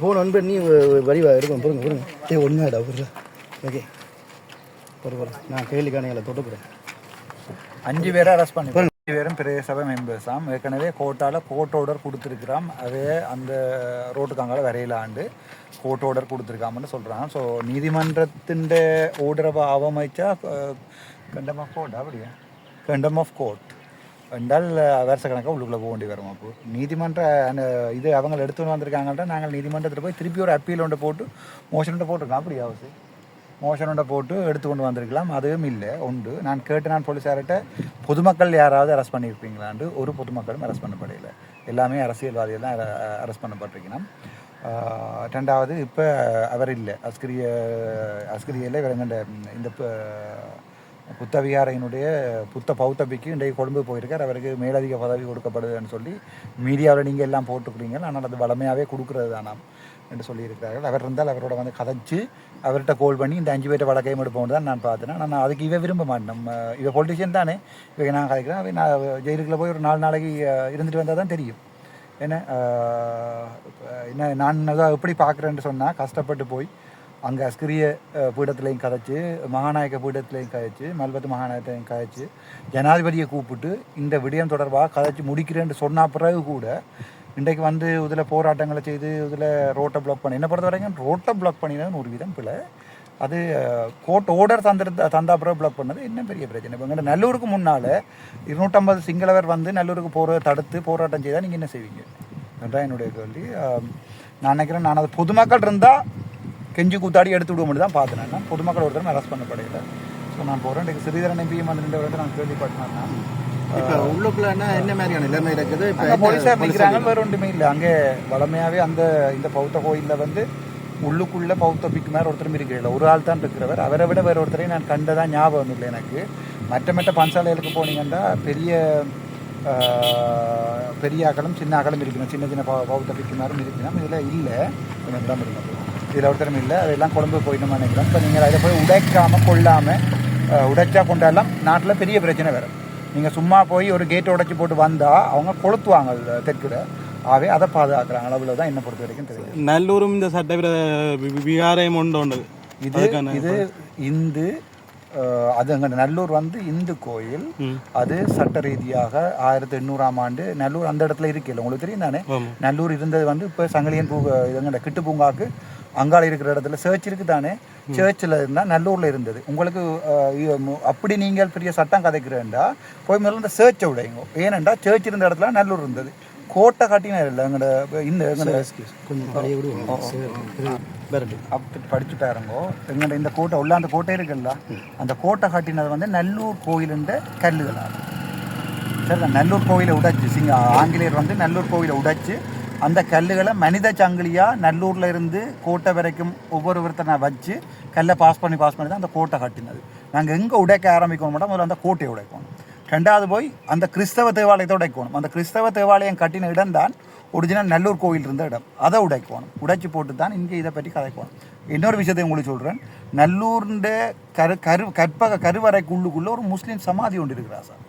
போன அன்பு நீ வரிவா எடுக்கும் பொருங்க பொருங்க டே ஒன்றாடா பொருள் ஓகே. பொறு பொறு நான் கேள்விக்கான தொட்டு போகிறேன் அஞ்சு பேரை அரெஸ்ட் பண்ணி அஞ்சு பேரும் பெரிய சபை மெம்பர்ஸாம் ஏற்கனவே கோர்ட்டால் கோர்ட் ஆர்டர் கொடுத்துருக்குறாம். அதே அந்த ரோட்டுக்காங்கால வரையிலாண்டு கோர்ட் ஆர்டர் கொடுத்துருக்காமன்னு சொல்கிறாங்க ஸோ நீதிமன்றத்தின் ஓர்டரை அவமதிச்சா கண்டம் ஆஃப் கோர்ட் அப்படியா? கண்டம் ஆஃப் கோர்ட் என்றால் வருஷ கணக்காக உள்ளுக்குள்ளே போக வேண்டி வரும் அப்போ. நீதிமன்ற அந்த இது அவங்க எடுத்துன்னு வந்திருக்காங்கன்ட்டு நாங்கள் நீதிமன்றத்தில் போய் திருப்பி ஒரு அப்பீல் ஒன்று போட்டு மோஷன் போட்டிருக்கோம். அப்படி அவசியம் மோஷனோட போட்டு எடுத்து கொண்டு வந்திருக்கலாம். அதுவும் இல்லை உண்டு. நான் கேட்டு நான் போலீஸார்கிட்ட பொதுமக்கள் யாராவது அரெஸ்ட் பண்ணியிருப்பீங்களாண்டு ஒரு பொதுமக்களும் அரெஸ்ட் பண்ணப்படையில எல்லாமே அரசியல்வாதிகள் தான் அரெஸ்ட் பண்ணப்பட்டிருக்கணும். ரெண்டாவது இப்போ அவர் இல்லை. அஸ்கிரிய அஸ்கிரியில் இவங்க இந்த புத்தவிகாரையினுடைய புத்த பௌத்தபிக்கு இன்றைக்கு கொழும்பு போயிருக்கார். அவருக்கு மேலதிக பதவி கொடுக்கப்படுதுன்னு சொல்லி மீடியாவில் நீங்கள் எல்லாம் போட்டுக்கிறீங்க ஆனால் அது வளமையாகவே கொடுக்குறது தானாம் என்று சொல்லியிருக்கிறார்கள். அவர் இருந்தால் அவரோட வந்து கதைச்சு அவர்கிட்ட கோல் பண்ணி இந்த அஞ்சு பேர்ட்ட வழக்கையும் எடுப்போம்னு தான் நான் பார்த்தேன். நான் அதுக்கு இவ விரும்ப மாட்டேன். நம்ம இவ பொலிட்டிஷியன் தானே. இவங்க நான் கதைக்கிறேன். அவன் நான் ஜெயிலுக்குள்ளே போய் ஒரு நாலு நாளைக்கு இருந்துட்டு வந்தால் தான் தெரியும். என்ன என்ன நான் அதை எப்படி பார்க்குறேன்னு சொன்னால் கஷ்டப்பட்டு போய் அங்கே அஸ்கிரிய பீடத்துலையும் கதைச்சு மகாநாயக பீடத்துலையும் கதைச்சு மல்பத்து மகாநாயகத்தையும் கதைச்சு ஜனாதிபதியை கூப்பிட்டு இந்த விடயம் தொடர்பாக கதைச்சு முடிக்கிறேன்னு சொன்ன பிறகு கூட இன்றைக்கு வந்து இதில் போராட்டங்களை செய்து இதில் ரோட்டை பிளாக் பண்ணி என்ன பொறுத்த வரைக்கும் ரோட்டை பிளாக் பண்ணினது ஒரு விதம் பிள்ளை அது கோர்ட் ஓர்டர் தந்துருந்த தந்தா பிறகு பிளாக் பண்ணது இன்னும் பெரிய பிரச்சனை. இப்போ எங்கள் நல்லூருக்கு முன்னால் இருநூற்றம்பது சிங்களவர் வந்து நல்லூருக்கு போகிறத தடுத்து போராட்டம் செய்தால் நீங்கள் என்ன செய்வீங்க? அதுதான் என்னுடைய கேள்வி. நான் நினைக்கிறேன் நான் அது பொதுமக்கள் இருந்தால் கெஞ்சி கூத்தாடி எடுத்து விடுவோம்னு தான் பார்த்தேன் நான். பொதுமக்கள் ஒருத்தரும் அரெஸ்ட் பண்ணப்படையில. ஸோ நான் போகிறேன் சிறிதரன் எம்பியும் வந்து ரெண்டு வந்து நான் கேள்விப்பட்டேன் இப்போ உள்ளுக்குள்ளன்னா என்ன மாதிரியான நிலைமை இருக்குது? இப்போ அங்கே போலீஸார் நிற்கிறாங்க வேற ஒன்றுமே இல்லை. அங்கே வளமையாகவே அந்த இந்த பௌத்த கோயிலில் வந்து உள்ளுக்குள்ள பௌத்த பிக்கு மேலே ஒருத்தரும் இருக்கிறில்ல ஒரு ஆள் தான் இருக்கிறவர். அவரை விட வேற ஒருத்தரையும் நான் கண்டதான் ஞாபகம் இல்லை எனக்கு. மற்ற மற்ற பஞ்சாலைகளுக்கு போனீங்கன்னா பெரிய பெரிய ஆக்களும் சின்ன ஆக்களும் இருக்கணும் சின்ன சின்ன பௌத்த பிக்கு மேலும் இருக்கணும் இதில் இல்லை. கொஞ்சம் தான் இதில் ஒருத்தரும் இல்லை. அதெல்லாம் கொழும்பு போயிட்டோம் நினைக்கிறேன் இப்போ நீங்கள் அதை போய் உடைக்காமல் கொள்ளாமல் உடைச்சா கொண்டாடலாம். நாட்டில் பெரிய பிரச்சனை வேறு. நீங்கள் சும்மா போய் ஒரு கேட் உடைச்சி போட்டு வந்தால் அவங்க கொளுத்துவாங்க தெற்குல. ஆகவே அதை பாதுகாக்கிறாங்க. அளவில் தான் என்னை பொறுத்த வரைக்கும் தெரியும் நல்லூரும் இந்த சட்டவிரோத வி- விகாரம் உண்டு இது இது இந்து அது அங்கே நல்லூர் வந்து இந்து கோயில். அது சட்ட ரீதியாக ஆயிரத்தி எண்ணூறாம் ஆண்டு நல்லூர் அந்த இடத்துல இருக்குல்ல உங்களுக்கு தெரியும் தானே. நல்லூர் இருந்தது வந்து இப்போ சங்கிலியன் பூ இதுங்க கிட்டு பூங்காக்கு அங்காள இருக்கிற இடத்துல சர்ச் இருக்கு தானே சர்ச்சில் இருந்தால் நல்லூரில் இருந்தது. உங்களுக்கு அப்படி நீங்கள் பெரிய சட்டம் கதைக்கிறேன்டா போய் முதல்ல இந்த சர்ச்சை விடைங்க ஏனெண்டா சர்ச் இருந்த இடத்துல நல்லூர் இருந்தது. கோட்டை காட்டினா இல்லை எங்களோட இந்த அப்படி படிச்சுட்டாருங்கோ எங்கள்ட இந்த கோட்டை உள்ள அந்த கோட்டை இருக்குல்ல அந்த கோட்டை காட்டினது வந்து நல்லூர் கோயிலுன்ற கல்லுகளால் சரி நல்லூர் கோயிலை உடைச்சு சிங்க ஆங்கிலேயர் வந்து நல்லூர் கோயிலை உடைச்சு அந்த கல்லுகளை மனித சங்கிலியாக நல்லூர்ல இருந்து கோட்டை வரைக்கும் ஒவ்வொரு ஒருத்தனை நான் வச்சு கல்லை பாஸ் பண்ணி பாஸ் பண்ணி தான் அந்த கோட்டை கட்டினது. நாங்கள் எங்கே உடைக்க ஆரம்பிக்கணும் மட்டும் முதல்ல அந்த கோட்டையை உடைக்கணும். ரெண்டாவது போய் அந்த கிறிஸ்தவ தேவாலயத்தை உடைக்கணும். அந்த கிறிஸ்தவ தேவாலயம் கட்டின இடம் தான் ஒரிஜினல் நல்லூர் கோயில் இருந்த இடம். அதை உடைக்கணும். உடைச்சி போட்டு தான் இங்கே இதை பற்றி கதைக்கணும். இன்னொரு விஷயத்தை உங்களுக்கு சொல்கிறேன் நல்லூர்ன்ற கரு கரு கற்பக கருவறைக்குள்ளுக்குள்ளே ஒரு முஸ்லீம் சமாதி ஒன்று இருக்கிறா சார்.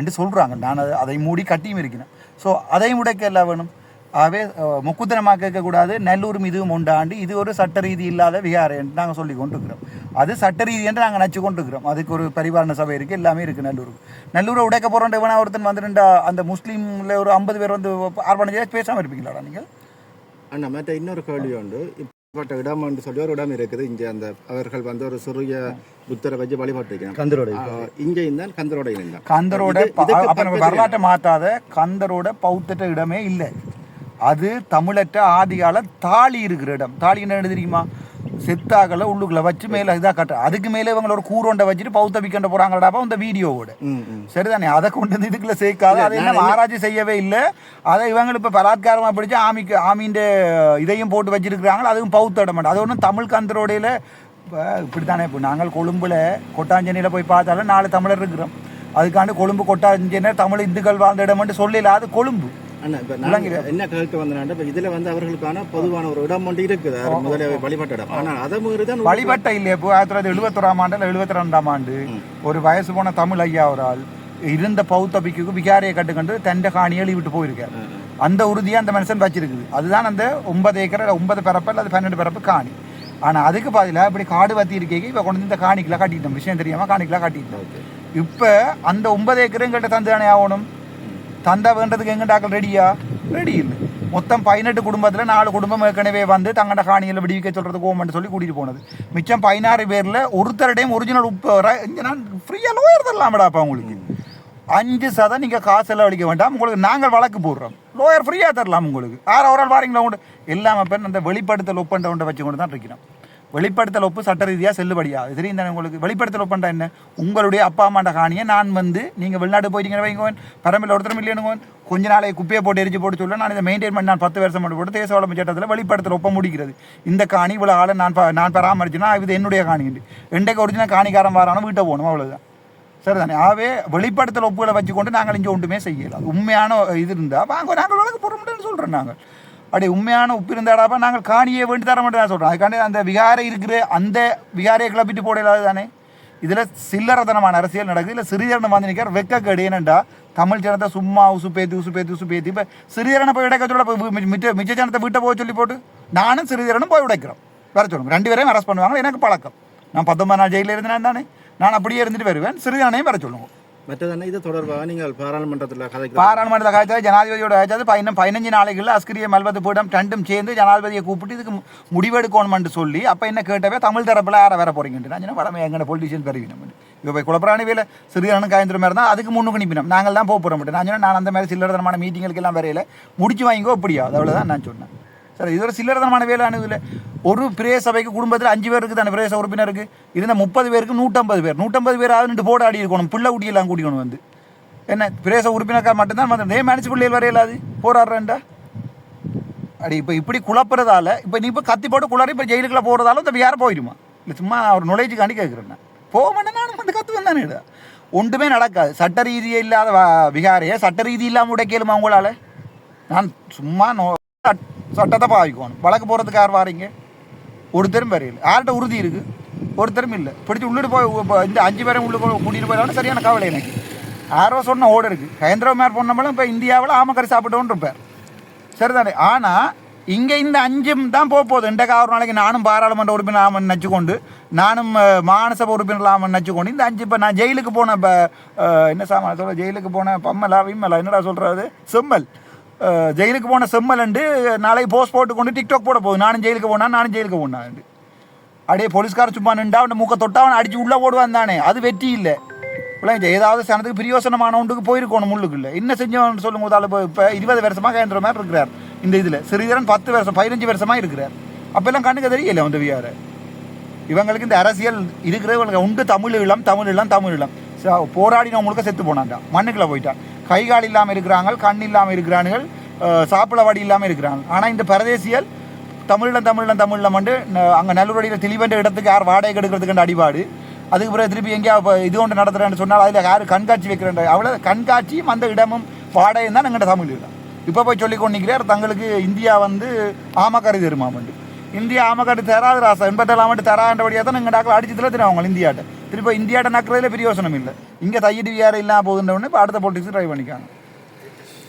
என்று சொல்கிறாங்க நான் அதை அதை மூடி கட்டியும் இருக்கிறேன். ஸோ அதையும் உடைக்க எல்லாம் வேணும்? ஆகவே முக்குத்தனமாக கேட்கக்கூடாது. நல்லூரும் இதுவும் உண்டாண்டு இது ஒரு சட்ட ரீதி இல்லாத விகாரம் என்று நாங்கள் சொல்லி கொண்டிருக்கிறோம். அது சட்ட ரீதி என்று நாங்கள் நச்சு கொண்டிருக்கிறோம். அதுக்கு ஒரு பரிபாலன சபை இருக்குது எல்லாமே இருக்குது நல்லூருக்கு. நல்லூரை உடைக்க போகிறோம் இவனா ஒருத்தன் வந்து ரெண்டா அந்த முஸ்லீமில் ஒரு ஐம்பது பேர் வந்து ஆர்ப்பாட்டம் பேசாமல் இருப்பீங்களாடா நீங்கள்? அண்ணா மற்ற இன்னொரு கேள்வி உண்டு. இப்பட்ட இடம் என்று சொல்லி ஒரு இடம் இருக்குது. இங்கே அந்த அவர்கள் வந்து ஒரு சிறிய புத்தரை வச்சு வழிபாட்டு கந்தரோட இங்கே இருந்தால் கந்தரோட இருந்தால் கந்தரோட வரலாற்றை மாத்தாத கந்தரோட பௌத்தட்ட இடமே இல்லை. அது தமிழற்ற ஆதிகால தாலி இருக்கிற இடம். தாலி என்ன தெரியுமா? செத்தாக்களை உள்ளுக்குள்ள வச்சு மேல இதா கட்ட அதுக்கு மேலே இவங்களோட கூரோண்டை வச்சுட்டு பௌத்த விக்கண்ட போறாங்கடாப்பா இந்த வீடியோவோட. சரிதானே? அதை கொண்டு வந்து இதுக்குள்ள சேர்க்காது அதை என்ன ஆராய்ச்சி செய்யவே இல்லை. அதை இவங்க இப்ப பலாத்காரமா பிடிச்சு ஆமிக்கு ஆமீண்ட இதையும் போட்டு வச்சிருக்கிறாங்க. அதுவும் பௌத்த இடம் அது ஒன்றும் தமிழ் கந்தரோடையில இப்போ இப்படித்தானே? இப்போ நாங்கள் கொழும்புல கொட்டாஞ்சேனியில் போய் பார்த்தாலும் நாலு தமிழர் இருக்கிறோம். அதுக்காண்டு கொழும்பு கொட்டாஞ்சேனர் தமிழ் இந்துக்கள் வாழ்ந்த இடம்னு சொல்லல அது கொழும்பு. என்ன கேட்க வந்தேன் இப்போ இதில் வந்து அவர்களுக்கான பொதுவான ஒரு இடம் ஒன்று இருக்குது. அது முதல்ல வழிபாட்டு இடம். ஆனால் அதை மீறி தான் வழிபட்ட இல்லையா இப்போ ஆயிரத்தி தொள்ளாயிரத்தி எழுபத்தொராம் ஆண்டு இல்லை எழுபத்தி ரெண்டாம் ஆண்டு ஒரு வயசு போன தமிழ் ஐயா ஒரு ஆள் இருந்த பௌத்த பிக்குக்கு விகாரியை கட்டுக்கண்டு தண்ட காணியை விட்டு போயிருக்கார் அந்த உறுதியை அந்த மனுஷன் வச்சிருக்குது. அதுதான் அந்த ஒன்பது ஏக்கர் ஒன்பது பரப்பு அல்லது பன்னெண்டு பரப்பு காணி. ஆனால் அதுக்கு பதிலாக இப்படி காடு வத்தி இருக்கேங்க இப்போ கொண்டு இந்த காணிக்கெலாம் காட்டிட்டோம். விஷயம் தெரியாமல் காணிக்கெலாம் காட்டிட்டோம். இப்போ அந்த ஒன்பது ஏக்கர் எங்கிட்ட தந்து தானே ஆகணும்? தந்தா வேண்டதுக்கு எங்கிட்டாக்கள் ரெடியா ரெடி இல்லை. மொத்தம் பதினெட்டு குடும்பத்தில் நாலு குடும்பம் ஏற்கனவே வந்து தங்கட காணியில் விடுவிக்க சொல்கிறது கோமெண்ட் சொல்லி கூட்டிகிட்டு போனது. மிச்சம் பதினாறு பேரில் ஒருத்தருடையும் ஒரிஜினல் உப்பு வர இங்கே நான் ஃப்ரீயாக லோயர் தரலாமடாப்பா உங்களுக்கு அஞ்சு சதம் நீங்கள் காசு எல்லாம் அடிக்க வேண்டாம். உங்களுக்கு நாங்கள் வழக்கு போடுறோம். லோயர் ஃப்ரீயாக தரலாம் உங்களுக்கு. ஆறு ஒரு ஆள் வாரீங்களா உண்டு? எல்லாமே பேர் அந்த வெளிப்படுத்தல் ஒப்பந்த ஒன்றை வச்சு கொண்டு தான் இருக்கிறோம். வெளிப்படுத்தல் ஒப்பு சட்ட ரீதியாக செல்லுபடியா? இது தெரியும் தானே உங்களுக்கு? வெளிப்படுத்தல் ஒப்புண்டா என்ன? உங்களுடைய அப்பா அம்மாண்ட காணியை நான் வந்து நீங்கள் வெளிநாட்டு போயிட்டீங்கன்னு வைங்கோன் பரம்பில் ஒருத்தரும் இல்லைன்னு கொஞ்ச நாளை குப்பையை போட்டு எரிஞ்சு போட்டு சொல்ல நான் இதை மெயின்டைன் பண்ணி நான் பத்து வருஷம் மட்டும் போட்டு தேச வளமை சட்டத்தில் வெளிப்படுத்தல் ஒப்ப முடிக்கிறது. இந்த காணி இவ்வளோ ஆளை நான் நான் பராமரிச்சுன்னா இது என்னுடைய காணி. என்றைக்கு ஒரிஜினல் காணிக்காரன் வரானோ வீட்டை போகணும் அவ்வளோதான் சரிதானே? ஆகவே வெளிப்படுத்தல் ஒப்புகளை வச்சுக்கொண்டு நாங்கள் இங்கே ஒன்றுமே செய்யலாம் உண்மையான இது இருந்தால் வாங்க நாங்கள் வழக்கு போட முடியும்னு சொல்கிறோம் நாங்கள். அப்படி உண்மையான உப்பு இருந்தாடாப்பா நாங்கள் காணியை வேண்டி தர மாட்டேன் சொல்கிறோம் அதுக்காண்டி அந்த விகாரை இருக்கிற அந்த விகாரையை கிளப்பிட்டு போடலாது தானே? இதில் சில்லறதனமான அரசியல் நடக்குது. இல்லை சிறிதரன் வந்து நிற்கிற வெக்கக்கடி. என்னண்டா தமிழ் ஜனத்தை சும்மா உசு பேத்தி உசு பேத்தி உசு பேத்தி. இப்போ சிறிதரனை போய் உடைக்க மிச்ச மிச்ச ஜனத்தை வீட்டை போய் சொல்லி போட்டு நானும் சிறிதரனும் போய் உடைக்கிறோம். வர சொல்லுங்க. ரெண்டு பேரையும் அரெஸ்ட் பண்ணுவாங்க எனக்கு பழக்கம். நான் பத்தொன்பது நாள் ஜெயிலில் இருந்தேன் தானே? நான் அப்படியே இருந்துட்டு வருவேன். சிறிதரனையும் வர சொல்லுங்க. மற்றதானே இது தொடர்பாக நீங்கள் பாராளுமன்றத்தில் கதைக்கு பாராளுமன்றத்தில் காய்ச்சது ஜனாதிபதியோட காய்ச்சது பதின பதினஞ்சு நாளைக்குள்ள அஸ்கிரிய மல்பத்து போயிடம் ரெண்டும் சேர்ந்து ஜனாதிபதியை கூப்பிட்டு இதுக்கு முடிவெடுக்கணும்னு சொல்லி அப்போ என்ன கேட்டவே தமிழ் தரப்பில் யாரை வர போறீங்கன்ட்டு வடமை எங்கட பொலிட்டிஷியன் பெருவினம் இப்போ போய் குழப்பராணி வேலை சிறிதரனும் காய்ந்துற மாதிரி தான் அதுக்கு முன்னுக்கு நிப்பினோம். நாங்கள் தான் போக போகிறோம் நான் சொன்னேன் நான் அந்த மாதிரி சில்லறதனமான மீட்டிங்களுக்கு எல்லாம் வரையில முடிச்சு வாங்கிக்கோ அப்படியா அவ்வளோதான் நான் சொன்னேன். சரி இது ஒரு சில்லறதனமான வேலை இதில் ஒரு பிரே சபைக்கு குடும்பத்தில் அஞ்சு பேர் இருக்குது அந்த பிரேச உறுப்பினருக்கு இருந்தால் முப்பது பேருக்கு நூற்றம்பது பேர். நூற்றம்பது பேர் ஆகுது போட ஆடி இருக்கணும். பிள்ளை குட்டியெல்லாம் கூட்டிக்கணும் வந்து. என்ன? பிரேச உறுப்பினருக்காக மட்டும்தான் மற்ற ஏன் மேனேஜ் பிள்ளைகள் வரையலாது போராடுறேன்டா. அடி இப்போ இப்படி குழப்புறதால இப்போ நீ இப்போ கத்தி போட்டு குளறி இப்போ ஜெயிலுக்குள்ள போகிறதால இந்த யாரும் போயிடுமா இல்லை சும்மா அவர் நுழைச்சுக்காண்டி கேட்குறேன் நான். போக மாட்டேன் நானும் வந்து கத்து தானே ஒன்றுமே நடக்காது. சட்ட ரீதியே இல்லாத விகாரையே விகாரையை சட்ட ரீதி இல்லாமல் உடைக்கலுமா உங்களால்? நான் சும்மா நோ சட்டத்தை பாவிக்கணும். வழக்கு போகிறதுக்கு யார் வாரீங்க? ஒருத்தரும் வரையில். யார்கிட்ட உறுதி இருக்குது ஒருத்தரும் இல்லை. பிடிச்சி உள்ளிட்டு போய் இந்த அஞ்சு பேரும் உள்ள கூட்டிகிட்டு போயிடலாம் சரியான கவலை எனக்கு. யாரோ சொன்ன ஓடு இருக்குது கயந்திர மேர் இப்போ இந்தியாவில் ஆமக்கறி சாப்பிட்டோன்னு இருப்பார். சரிதானே? ஆனால் இங்கே இந்த அஞ்சும் தான் போக போகுது. இன்றைக்கு ஒரு நாளைக்கு நானும் பாராளுமன்ற உறுப்பினர் ஆமன் நச்சுக்கொண்டு நானும் மானசப உறுப்பினர் ஆமன் நச்சுக்கொண்டு இந்த அஞ்சு இப்போ நான் ஜெயிலுக்கு போன இப்போ என்ன சாமான சொல்ல ஜெயிலுக்கு போன பம்மலா விம்மலா. என்னடா சொல்கிறது செம்மல். ஜெயிலுக்கு போன செம்மலண்டு நாளைக்கு போஸ்ட் போட்டு கொண்டு டிக்டாக் போட போகுது. நானும் ஜெயிலுக்கு போனா நானும் ஜெயிலுக்கு போனான் அடே போலீஸ்கார சும்மா நின்றா அவன் மூக்க தொட்டா அவன் அடிச்சு உள்ள போடுவான் தானே. அது வெற்றி இல்லை. பிள்ளைங்க ஏதாவது சனத்துக்கு பிரியோசனமானவனுக்கு போயிருக்கணும் முள்ளுக்குள்ள என்ன செஞ்சவன் சொல்லும் போதால இப்போ இப்போ இருபது வருஷமாக கேந்திர மாதிரி இருக்கிறார். இந்த இதில். சிறிதரன் பத்து வருஷம் பதினஞ்சு வருஷமாக இருக்கிறார். அப்போல்லாம் கண்ணுக்கு தெரியல அந்த வியார இவங்களுக்கு இந்த அரசியல் இருக்கிறவங்களுக்கு உண்டு தமிழ் இளம் தமிழ் இளம் தமிழ் இளம். ச- முழுக்க செத்து போனான்டா. மண்ணுக்குள்ள போயிட்டான் கை கால் இல்லாமல் இருக்கிறாங்க கண் இல்லாமல் இருக்கிறானுகள் சாப்பிட வடி இல்லாமல் இருக்கிறாங்க. ஆனால் இந்த பரதேசியல் தமிழில் தமிழில் தமிழில் வந்து அங்கே நல்லூரடியில் தெளிவென்ற இடத்துக்கு யார் வாடகை எடுக்கிறதுக்கு அடிபாடு. அதுக்கு பிறகு திருப்பி எங்கேயா இப்போ இது ஒன்று நடத்துகிறேன்னு சொன்னால் அதில் யார் கண்காட்சி வைக்கிறேன் அவ்வளோ கண்காட்சியும் அந்த இடமும் வாடகையும் தான் எங்கள்கிட்ட தமிழ் இடம் இப்போ போய் சொல்லி கொண்டிருக்கிறார் தங்களுக்கு இந்தியா வந்து ஆமக்கரை தருமாமண்டு இந்தியா ஆமக்கரை தராது ராசா. ஆண்டு தராண்டபடியாக தான் எங்கள் டாக்டர் அடிச்சு தருவாங்க அவங்க இந்தியாட்ட. திருப்பி இந்தியாட்ட நக்கிறதுல பிரியோசனம் இல்லை. இங்கே தையடி வியாரம் இல்லாமல் போகுதுன்ற இப்போ அடுத்த பொலிட்டிக்ஸ் ட்ரை பண்ணிக்காங்க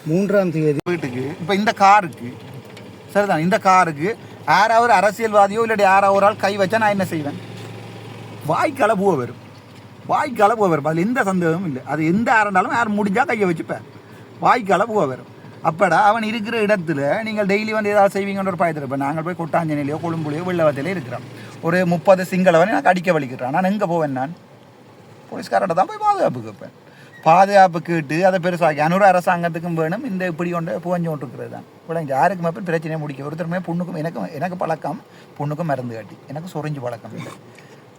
மூன்றாம் தேதி. வீட்டுக்கு இப்போ இந்த காருக்கு சரிதான் இந்த காருக்கு யாராவது அரசியல்வாதியோ இல்லாட்டி யாராவது ஒரு ஆள் கை வச்சா நான் என்ன செய்வேன்? வாய்க்கால பூவ வரும் வாய்க்கால பூவ வரும் அதில் எந்த சந்தேகமும் இல்லை. அது எந்த ஆரண்டாலும் யார் முடிஞ்சால் கையை வச்சுப்பேன். வாய்க்கால பூவ வரும் அப்படா அவன் இருக்கிற இடத்துல நீங்கள் டெய்லி வந்து ஏதாவது செய்வீங்கன்ற ஒரு பயத்தில் இப்போ நாங்கள் போய் கொட்டாஞ்சனையிலையோ கொழும்புலையோ வெள்ளவத்திலையோ இருக்கிறோம். ஒரு முப்பது சிங்களவனை எனக்கு அடிக்க வலிக்கிறான் நான் எங்கே போவேன் நான்? போலீஸ்காரர்கிட்ட தான் போய் பாதுகாப்பு கேட்பேன். பாதுகாப்பு கேட்டு அதை பெருசாக்கி அனுர அரசாங்கத்துக்கும் வேணும். இந்த இப்படி கொண்டு புகஞ்சு கொண்டிருக்கிறது தான். விளங்கி யாருக்குமே போய் பிரச்சனையை முடிக்க ஒருத்தருமே பொண்ணுக்கும் எனக்கும் எனக்கு பழக்கம் பொண்ணுக்கும் மருந்து காட்டி. எனக்கு சொரிஞ்சு பழக்கம் இல்லை.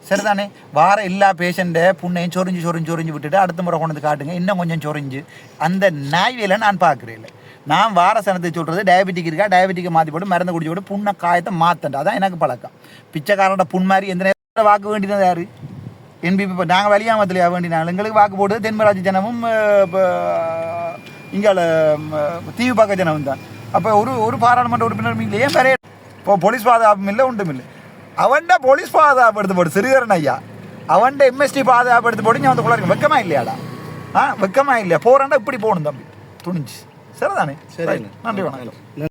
சரிதானே? வார எல்லா பேஷண்ட்டை புண்ணையும் சொரிஞ்சு சொரிஞ்சு சொரிஞ்சு விட்டுட்டு அடுத்த முறை கொண்டு வந்து காட்டுங்க. இன்னும் கொஞ்சம் சொரிஞ்சு. அந்த நாய் நான் பார்க்குறேன் இல்லை. நான் வார சனத்தை சொல்கிறது டயபெட்டிக் இருக்கா? டயபெட்டிக்கை மாற்றி போட்டு மருந்து குடிச்சு போட்டு புண்ணை காயத்தை மாற்றண்டா அதான் எனக்கு பழக்கம். பிச்சைக்காரனோட புண் மாதிரி எந்த நேரத்தில் வாக்கு வேண்டியது யார்? என்பிபி இப்போ நாங்கள் வெளியாமத்துலையா வேண்டினாங்க எங்களுக்கு வாக்கு போட்டு தென்மராட்சி ஜனமும் இப்போ இங்கே தீவு பார்க்க ஜனமும் தான். அப்போ ஒரு ஒரு பாராளுமன்ற உறுப்பினரும் இல்லை ஏன் பெரிய இப்போ போலீஸ் பாதுகாப்பும் இல்லை ஒன்றும் இல்லை. அவன்ட போலீஸ் பாதுகாப்பு எடுத்து போடு சிறுகரன் ஐயா. அவன்ட எம்எஸ்டி பாதுகாப்பு எடுத்து போட்டு ஞாபகத்துக்குள்ள இருக்கு வெக்கமா இல்லையாடா? ஆ வெக்கமா இல்லையா? போறாண்டா இப்படி போகணும் தம்பி. துணிஞ்சு. சரிதானே சரி Right. நன்றி வணக்கம்